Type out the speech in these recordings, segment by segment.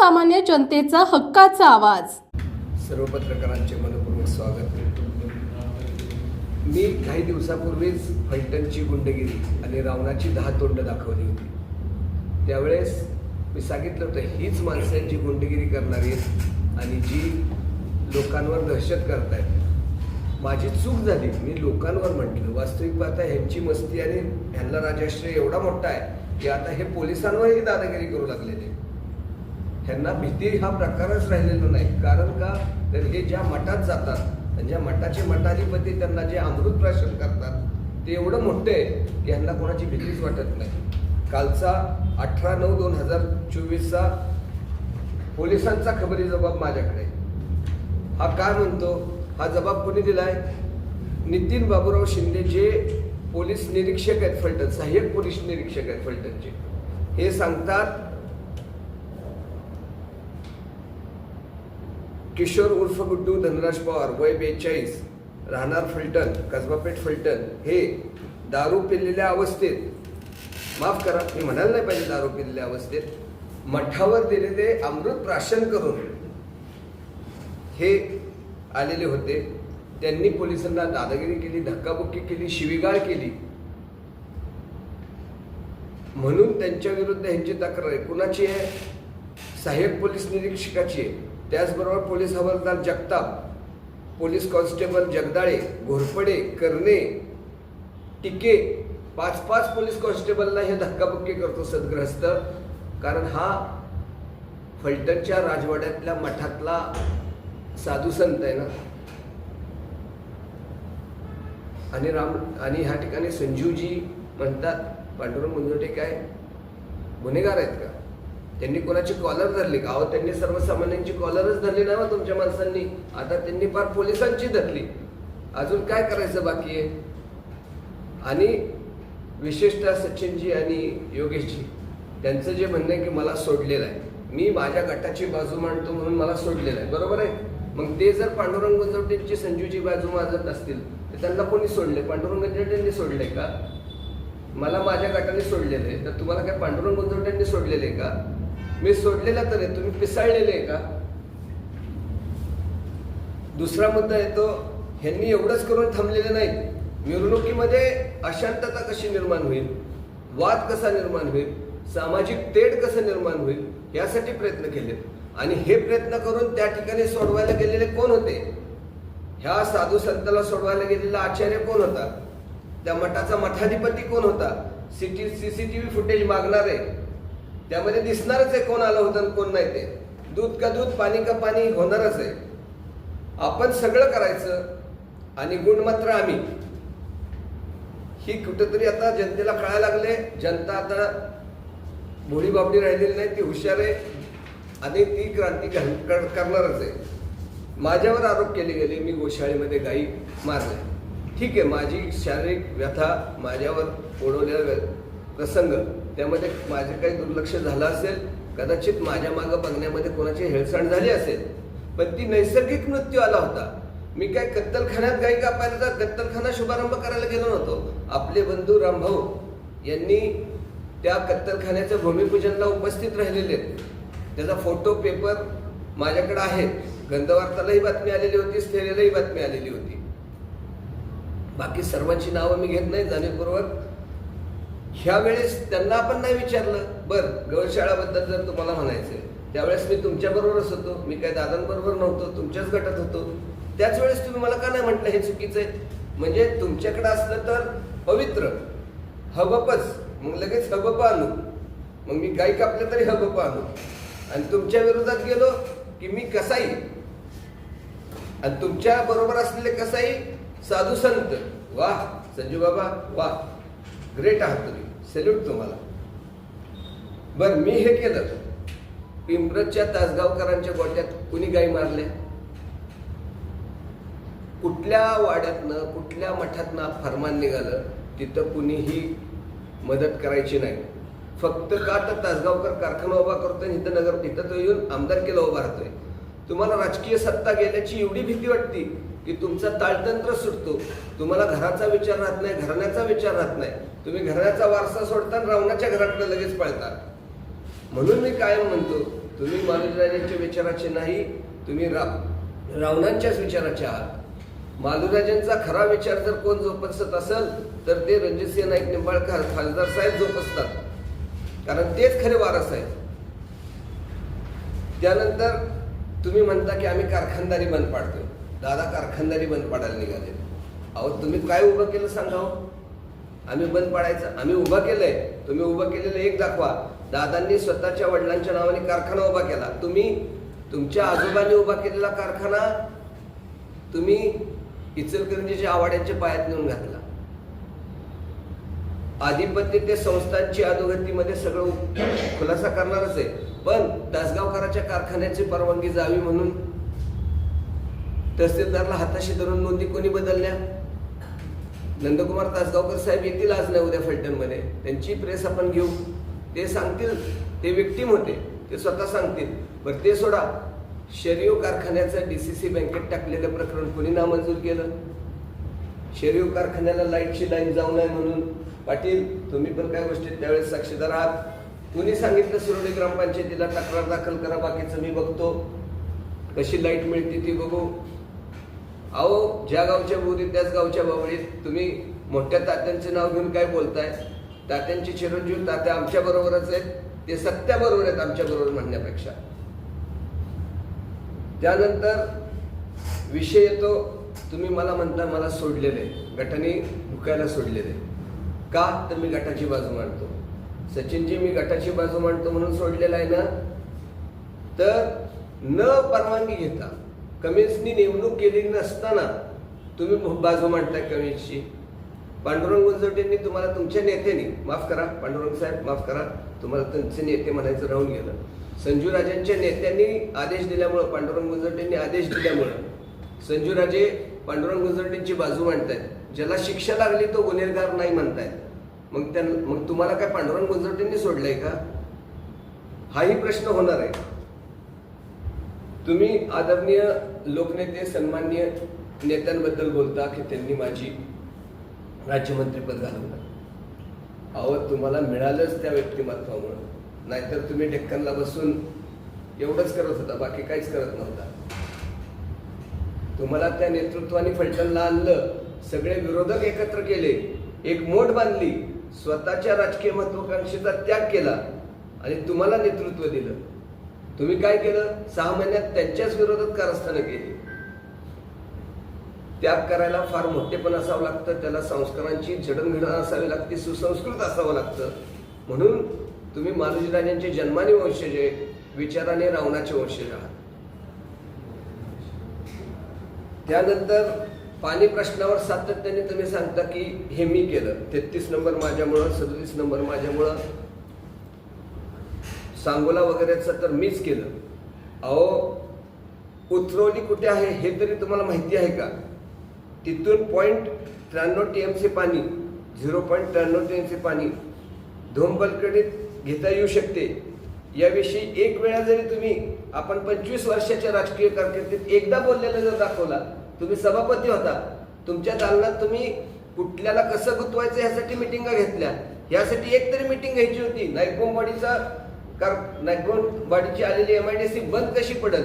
सर्वसामान्य जनतेचा हक्काचा आवाज. सर्व पत्रकारांचे मनपूर्वक स्वागत. मी काही दिवसापूर्वीच फलटणची गुंडगिरी आणि रावणाची दहा तोंड दाखवली होती. त्यावेळेस मी सांगितलं होतं हीच माणसं जी गुंडगिरी करणारी आहेत आणि जी लोकांवर दहशत करतायत. माझी चूक झाली. मी लोकांवर म्हटलं वास्तविक पाहता ह्यांची मस्ती आणि ह्यांना राजाश्रय एवढा मोठा आहे की आता हे पोलिसांवरही दादागिरी करू लागलेले. ह्यांना भीती हा प्रकारच राहिलेला नाही. कारण का? तर हे ज्या मठात जातात आणि ज्या मठाचे मठाधिपती त्यांना जे अमृत प्राशन करतात ते एवढं मोठं आहे की ह्यांना कोणाची भीतीच वाटत नाही. कालचा अठरा नऊ दोन हजार चोवीसचा पोलिसांचा खबरी जबाब माझ्याकडे. हा काय म्हणतो? हा जबाब कोणी दिलाय? नितीन बाबूराव शिंदे जे पोलीस निरीक्षक आहेत फलटण सहाय्यक पोलीस निरीक्षक आहेत फलटणचे. हे सांगतात किशोर उर्फ गुड्डू धनराज पवार वय बेचाळीस राहणार फलटण कसबापेठ फलटण हे दारू पिलेल्या अवस्थेत माफ करा मी म्हणायला नाही पाहिजे दारू पिलेल्या अवस्थेत मठावर दिलेले अमृत प्राशन करून हे आलेले होते. त्यांनी पोलिसांना दादागिरी केली धक्काबुक्की केली शिवीगाळ केली. म्हणून त्यांच्या विरुद्ध ह्यांची तक्रार आहे. कुणाची आहे? सहाय्यक पोलीस निरीक्षकाची आहे. त्याचबरोबर पोलीस हवालदार जगताप पोलीस कॉन्स्टेबल जगदाळे घोरपडे करणे टिके पाच पाच पोलीस कॉन्स्टेबलला हे धक्काबुक्की करतो सदग्रस्त. कारण हा फलटणच्या राजवाड्यातल्या मठातला साधू संत आहे ना. आणि राम आणि ह्या ठिकाणी संजीवजी म्हणतात पांडुरंग मुंजोटे काय? गुन्हेगार आहेत का? त्यांनी कोणाची कॉलर धरली का? अहो त्यांनी सर्वसामान्यांची कॉलरच धरली ना हो तुमच्या माणसांनी. आता त्यांनी फार पोलिसांची धरली. अजून काय करायचं बाकी आहे? आणि विशेषतः सचिनजी आणि योगेशजी त्यांचं जे म्हणणं आहे की मला सोडलेलं आहे. मी माझ्या गटाची बाजू मांडतो म्हणून मला सोडलेलं आहे. बरोबर आहे? मग ते जर पांडुरंग गुंजवटेंची संजूची बाजू माजत असतील तर त्यांना कोणी सोडले पांडुरंग गुंजवटेंनी सोडले का? मला माझ्या गटाने सोडलेलं आहे. तर तुम्हाला काय पांडुरंग गुंजवटेंनी सोडलेलं आहे का? मी सोडलेला तर आहे. तुम्ही पिसाळलेले आहे का? दुसरा मुद्दा येतो ह्यांनी एवढंच करून थांबलेले नाही मिरवणुकीमध्ये अशांतता कशी निर्माण होईल? वाद कसा निर्माण होईल? सामाजिक तेढ कसं निर्माण होईल? यासाठी प्रयत्न केलेत आणि हे प्रयत्न करून त्या ठिकाणी सोडवायला गेलेले कोण होते? ह्या साधू संताला सोडवायला गेलेला आचार्य कोण होता? त्या मठाचा मठाधिपती कोण होता? सिटी व्ही फुटेज मागणारे त्यामध्ये दिसणारच आहे कोण आलं होतं कोण नाही ते. दूध का दूध पाणी का पाणी होणारच आहे. आपण सगळं करायचं आणि गुण मात्र आम्ही. ही कुठेतरी आता जनतेला कळायला लागले. जनता आता भोळी बाबडी राहिलेली नाही ती हुशार आहे आणि ती क्रांती करणारच आहे. माझ्यावर आरोप केले गेले मी गोशाळेमध्ये गाई मारले. ठीक आहे माझी शारीरिक व्यथा माझ्यावर ओढवलेला व्य- प्रसंग. त्यामध्ये माझे काही दुर्लक्ष झालं असेल कदाचित माझ्या मागं बघण्यामध्ये कोणाची हेळसांड झाली असेल पण ती नैसर्गिक मृत्यू आला होता. मी काय कत्तलखान्यात गाई कापायला कत्तलखाना शुभारंभ करायला गेलो नव्हतो. आपले बंधू रामभाऊ यांनी त्या कत्तलखान्याच्या भूमिपूजनला उपस्थित राहिलेले आहेत. त्याचा फोटो पेपर माझ्याकडे आहे. गंधवार्तालाही बातमी आलेली होती स्थैर्यालाही बातमी आलेली होती. बाकी सर्वांची नावं मी घेत नाही जाणीवपूर्वक. ह्या वेळेस त्यांना आपण नाही विचारलं. बर गौशाळाबद्दल जर तुम्हाला म्हणायचं त्यावेळेस मी तुमच्याबरोबरच होतो. मी काही दादांबरोबर नव्हतो तुमच्याच गटात होतो. त्याच वेळेस तुम्ही मला का नाही म्हटलं हे चुकीचं आहे? म्हणजे तुमच्याकडे असलं तर पवित्र हबपच मग लगेच हबप आणू. मग मी गाई कापलं तरी हबप आणू. आणि तुमच्या विरोधात गेलो की मी कसाई? आणि तुमच्या बरोबर असलेले कसाई? साधू संत. वा संजू बाबा वा ग्रेट आहात तुम्ही. सेल्यूट तुम्हाला. बर मी हे केलं. पिंपरतच्या तासगावकरांच्या गोट्यात कुणी गाई मारल्या कुठल्या वाड्यातनं कुठल्या मठातनं फरमान निघालं तिथं कुणीही मदत करायची नाही. फक्त का तर तासगावकर कारखाना उभा करतोय आणि इथं नगर तिथं तो येऊन आमदारकीला उभा राहतोय? तुम्हाला राजकीय सत्ता गेल्याची एवढी भीती वाटते? की तुमचा ताळतंत्र सुटतो. तुम्हाला घराचा विचार राहत नाही घराण्याचा विचार राहत नाही. तुम्ही घराण्याचा वारसा सोडता रावणाच्या घराकडे लगेच पळता म्हणून मी कायम म्हणतो तुम्ही मालुराजांच्या विचाराचे नाही तुम्ही रा रावणांच्याच विचाराचे आहात. मालुराजांचा खरा विचार जर कोण जोपासत असेल तर ते रणजितसिंह नाईक निंबाळकर खासदार साहेब जोपासतात. कारण तेच खरे वारस आहेत. त्यानंतर तुम्ही म्हणता की आम्ही कारखानदारी बंद पाडतोय. दादा कारखानदारी बंद पाडायला निघाले. अहो तुम्ही काय उभं केलं सांगा हो? आम्ही बंद पाडायचं आम्ही उभं केलंय. तुम्ही उभं केलेलं एक दाखवा. दादांनी स्वतःच्या वडिलांच्या नावाने कारखाना उभा केला. तुम्ही तुमच्या आजोबांनी उभा केलेला कारखाना तुम्ही इचलकरंजीच्या आवाड्यांच्या पायात नेऊन घातला. आधिपत्य ते संस्थांची अधोगतीमध्ये सगळं खुलासा करणारच आहे. पण दासगावकराच्या कारखान्याची परवानगी जावी म्हणून तहसीलदारला हाताशी धरून नोंदी कोणी बदलल्या? नंदकुमार तासगावकर साहेब येतील आज नाही उद्या फलटणमध्ये. त्यांची प्रेस आपण घेऊ. ते सांगतील ते विक्टीम होते ते स्वतः सांगतील. बरं ते सोडा. शरीव कारखान्याचं डी सी सी बँकेत टाकलेलं प्रकरण कोणी नामंजूर केलं? शरीव कारखान्याला लाईटची लाईन जाऊ नये म्हणून. पाटील तुम्ही पण काय गोष्टीत त्यावेळेस साक्षीदार आहात. कुणी सांगितलं सुरवडी ग्रामपंचायतीला तक्रार दाखल करा बाकीचं मी बघतो. कशी लाइट मिळते ती बघू. अहो ज्या गावच्या बोलीत त्याच गावच्या बावळीत तुम्ही मोठ्या तात्यांचे नाव घेऊन काय बोलताय? तात्यांचे चिरंजीव तात्या आमच्या बरोबरच आहेत. ते सत्याबरोबर आहेत आमच्या बरोबर म्हणण्यापेक्षा. त्यानंतर विषय येतो तुम्ही मला म्हणता मला सोडलेले. गटाने भुकायला सोडलेले. का तर मी गटाची बाजू मांडतो? सचिनजी मी गटाची बाजू मांडतो म्हणून सोडलेला आहे ना? तर न परवानगी घेता कमिन्सनी नेमणूक केलेली नसताना तुम्ही बाजू मांडताय कमिन्सची पांडुरंग गुंजवटेंनी तुम्हाला तुमच्या नेत्याने माफ करा पांडुरंग साहेब माफ करा तुम्हाला तुमचे नेते म्हणायचं राहून गेलं. संजू राजांच्या नेत्यांनी आदेश दिल्यामुळं पांडुरंग गुंजवटेंनी आदेश दिल्यामुळं संजू राजे पांडुरंग गुंजवटेंची बाजू मांडतायत. ज्याला शिक्षा लागली तो गुन्हेगार नाही म्हणतायत. मग त्या मग तुम्हाला काय पांडुरंग गुंजवटेंनी सोडलंय का? हाही प्रश्न होणार आहे. तुम्ही आदरणीय लोकनेते सन्माननीय नेत्यांबद्दल बोलता की त्यांनी माझी राज्यमंत्रीपद घालवलं. अहो तुम्हाला मिळालंच त्या व्यक्तिमत्वामुळं. नाहीतर तुम्ही डेक्कनला बसून एवढंच करत होता बाकी काहीच करत नव्हता. तुम्हाला त्या नेतृत्वाने फलटणला आणलं सगळे विरोधक एकत्र केले एक मोठ बांधली स्वतःच्या राजकीय महत्वाकांक्षेचा त्याग केला आणि तुम्हाला नेतृत्व दिलं. तुम्ही काय केलं? सहा महिन्यात त्यांच्याच विरोधात कारस्थानं केली. त्याग करायला फार मोठेपण असावं लागतं त्याला संस्कारांची जडणघडण असावी लागते सुसंस्कृत असावं लागतं. म्हणून तुम्ही मालोजी राजांचे जन्माने वंशज आहे विचाराने रावणाचे वंशज आहात. त्यानंतर पाणी प्रश्नावर सातत्याने तुम्ही सांगता की हे मी केलं. तेहतीस नंबर माझ्यामुळं सदतीस नंबर माझ्यामुळं सांगोला वगैरेचं तर मीच केलं. अहो उतरवली कुठे आहे हे तरी तुम्हाला माहिती आहे का? तिथून पॉईंट त्र्याण्णव टी एम सी पाणी झिरो पॉईंट त्र्याण्णव टी एम सी पाणी धोमबलकडीत घेता येऊ शकते. याविषयी एक वेळा जरी तुम्ही आपण पंचवीस वर्षाच्या राजकीय कारकिर्दीत एकदा बोललेला जर दाखवला तुम्ही सभापती होता. तुमच्या दालनात तुम्ही कुठल्याला कसं गुंतवायचं ह्यासाठी मिटिंगा घेतल्या. यासाठी एक तरी मिटिंग घ्यायची होती. कारण कार नायकोंबाडीची आलेली एम आय डी सी बंद कशी पडल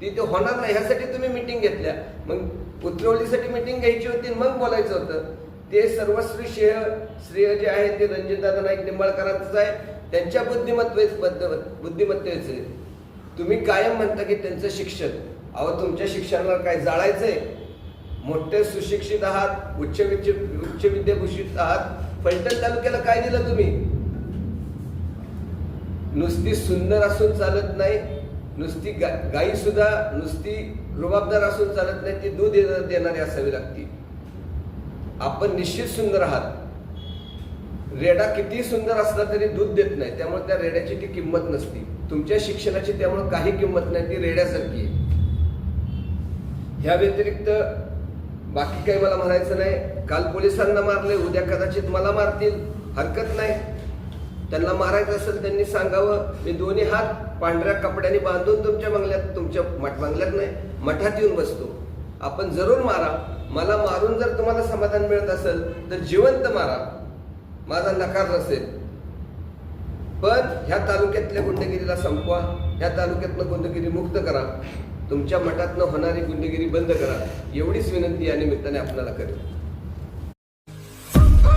ती ते होणार नाही ह्यासाठी तुम्ही मिटिंग घेतल्या. मग उतरवलीसाठी मिटिंग घ्यायची होती मग बोलायचं होतं. ते सर्वश्री श्रेय श्रेय जे आहे ते रणजितदादा नाईक निंबाळकरांचंच आहे. त्यांच्या बुद्धिमत्वे बुद्धिमत्तेचे तुम्ही कायम म्हणता की त्यांचं शिक्षण. अहो तुमच्या शिक्षणाला काय जाळायचंय? मोठे सुशिक्षित आहात उच्च विद्य उच्च विद्याभूषित आहात. फलटण तालुक्याला काय दिलं तुम्ही? नुसती सुंदर असून चालत नाही नुसती गा गाई सुद्धा नुसती रुबाबदार असून चालत नाही ती दूध देणारी असावी लागती. आपण निश्चित सुंदर आहात. रेडा किती सुंदर असला तरी दूध देत नाही त्यामुळे त्या रेड्याची ती किंमत नसती. तुमच्या शिक्षणाची त्यामुळे काही किंमत नाही ती रेड्यासारखी आहे. ह्या व्यतिरिक्त बाकी काही मला म्हणायचं नाही. काल पोलिसांना मारले उद्या कदाचित मला मारतील. हरकत नाही. त्यांना मारायचं असेल त्यांनी सांगावं मी दोन्ही हात पांढऱ्या कपड्याने बांधून तुमच्या बंगल्यात तुमच्या मठ बंगल्यात नाही मठात येऊन बसतो. आपण जरूर मारा. मला मारून जर तुम्हाला समाधान मिळत असेल तर जिवंत मारा. माझा नकार नसेल. पण ह्या तालुक्यातल्या गुंडगिरीला संपवा. ह्या तालुक्यातनं गुंडगिरी मुक्त करा. तुमच्या मठातनं होणारी गुंडगिरी बंद करा. एवढीच विनंती या निमित्ताने आपल्याला करेल